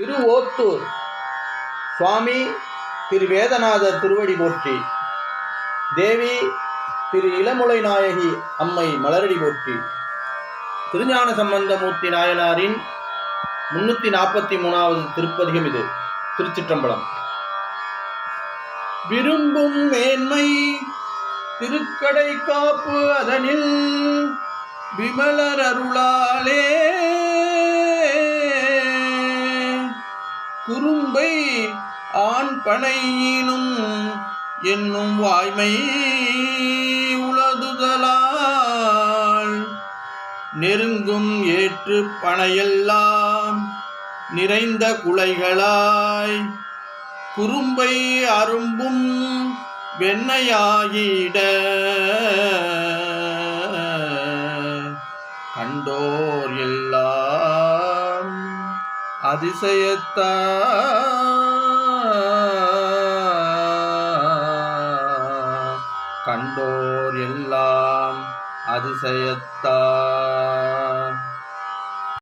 திருவோத்தூர். சுவாமி திரு வேதநாதர் திருவடி போற்றி. தேவி திரு இளமுலை நாயகி அம்மை மலரடி போற்றி. திருஞான சம்பந்தமூர்த்தி நாயனாரின் முன்னூற்றி நாற்பத்தி மூணாவது திருப்பதிகம் இது திருச்சிற்றம்பலம். விரும்பும் மேன்மை திருக்கடை காப்பு அதனில் விமலர் அருளாலே குறும்பை ஆண் பனையினும் என்னும் வாய்மை உளதுதலால் நெருங்கும் ஏற்று பனையெல்லாம் நிறைந்த குலைகளாய். குறும்பை அரும்பும் வெண்ணையாயிட. கண்டோர் எல்லாம் அதிசயத்தா கண்டோர் எல்லாம் அதிசயத்தா